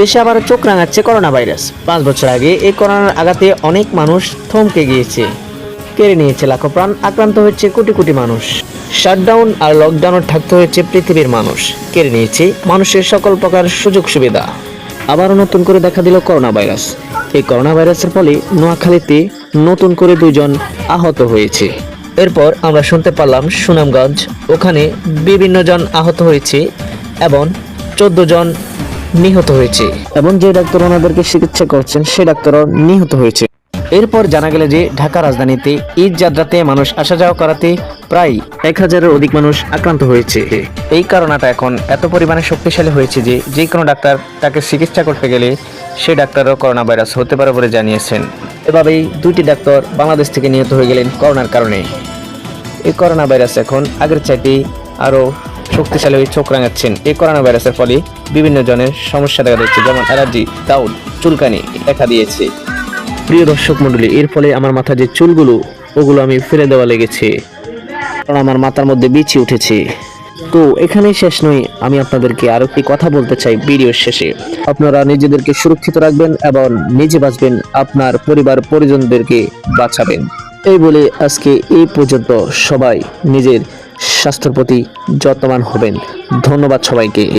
দেশে আবার চোখ রাঙাচ্ছে করোনা ভাইরাস পাঁচ বছর আগে এই করোনার আঘাতে অনেক মানুষ থমকে গিয়েছে। কেড়ে নিয়েছে লাখো প্রাণ, আক্রান্ত হয়েছে কোটি কোটি মানুষ। শাটডাউন আর লকডাউনে থাকতে হয়েছে পৃথিবীর মানুষ। কেড়ে নিয়েছে মানুষের সকল প্রকার সুযোগ সুবিধা। আবারও নতুন করে দেখা দিল করোনা ভাইরাস এই করোনা ভাইরাসের ফলে নোয়াখালীতে নতুন করে দুজন আহত হয়েছে। এরপর আমরা শুনতে পারলাম সুনামগঞ্জ, ওখানে বিভিন্ন জন আহত হয়েছে এবং চোদ্দ জন নিহত হয়েছে। এবং যে ডাক্তার ওনাদেরকে চিকিৎসা করছেন সে ডাক্তারও নিহত হয়েছে। এরপর জানা গেল যে ঢাকা রাজধানীতে ঈদ যাত্রাতে মানুষ আসা যাওয়া করাতে প্রায় এক হাজারের অধিক মানুষ আক্রান্ত হয়েছে। এই কারণটা এখন এত পরিমাণে শক্তিশালী হয়েছে যে যে কোনো ডাক্তার তাকে চিকিৎসা করতে গেলে সেই ডাক্তারও করোনা ভাইরাস হতে পারে বলে জানিয়েছেন। এভাবেই দুইটি ডাক্তার বাংলাদেশ থেকে নিহত হয়ে গেলেন করোনার কারণে। এই করোনা ভাইরাস এখন আগের চাইতে আরও শক্তিশালী হয়ে চোখ রাঙাচ্ছেন। এই করোনা ভাইরাসের ফলে বিভিন্ন জনের সমস্যা দেখা দিচ্ছে, যেমন অ্যালার্জি, দাউদ, চুলকানি দেখা দিয়েছে। প্রিয় দর্শক মণ্ডলী, এর ফলে আমার মাথায় যে চুলগুলো, ওগুলো আমি ফেলে দেওয়া লেগেছে। কারণ আমার মাথার মধ্যে বিচি উঠেছে। তো এখানেই শেষ নয়, আমি আপনাদেরকে আরও একটি কথা বলতে চাই ভিডিওর শেষে। আপনারা নিজেদেরকে সুরক্ষিত রাখবেন এবং নিজে বাঁচবেন, আপনার পরিবার, পরিজনদেরকে বাঁচাবেন। এই বলে আজকে এই পর্যন্ত সবাই নিজের স্বাস্থ্যের প্রতি যত্নবান হবেন। ধন্যবাদ সবাইকে।